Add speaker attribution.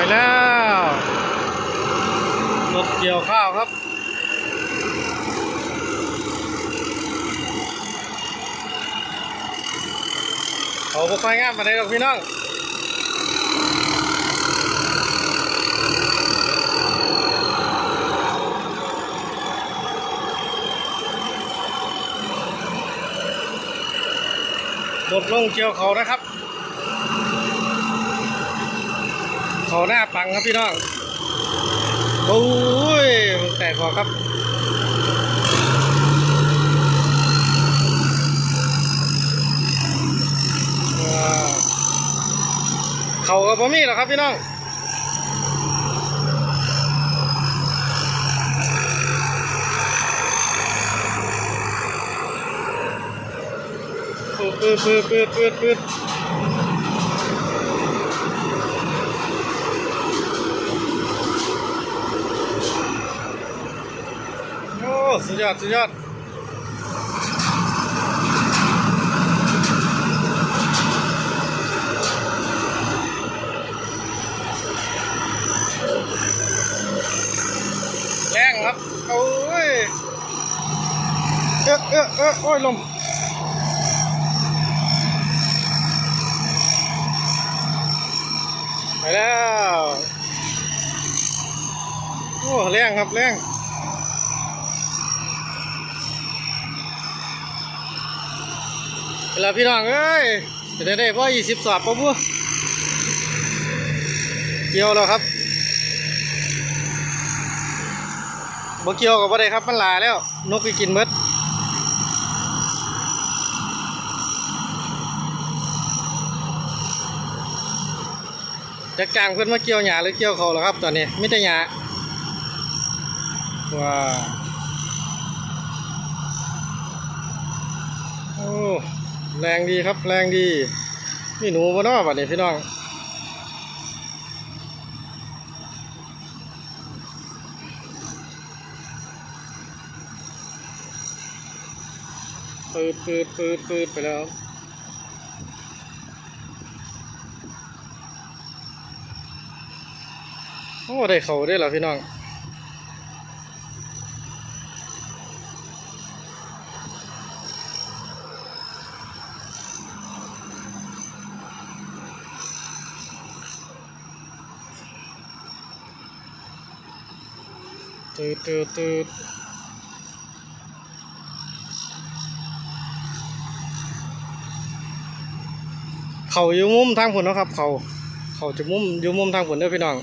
Speaker 1: ไปแล้วรถเกี่ยวข้าวครับเขาบ่ค่อยงามปานใดหรอกพี่น้องหมดลงเกี่ยวเขานะครับ เขาหน้าปังครับพี่น้องโอ้ยแตกคอครับเขากับพ่มีหรอครับพี่น้องปืดปืดปืดปืดปืดปืดโอ้ สุดยอด สุดยอดแรงครับ โอ้ย เอ๊ะเอ๊ะเอ๊ะโอ้ยลมไปแล้ว โอ้แรงครับแรง เวลาพี่น้องเอ้ยจะได้ได้พ่อยี่สิบสอบปุ๊บปุ๊เกี่ยวแล้วครับบ่เกี่ยวกับบ่ได้ครับมันลายแล้ว นกไปกินหมดจะกลางเพื่อนมาเกี่ยวหญ้าหรือเกี่ยวเขาแล้วครับตอนนี้ไม่ได้หญ้าว้าวโอ้ แรงดีครับ แรงดีมีหนูบนนอกบัดนี้พี่น้องปืดปืดปืดปืดไปแล้วโอ้ได้เขาได้เหรอพี่น้อง ตืดตืดตืดเขาอยู่มุมทางผลนะครับ เขาเขาจะมุมอยู่มุมทางผลเด้อพี่น้อง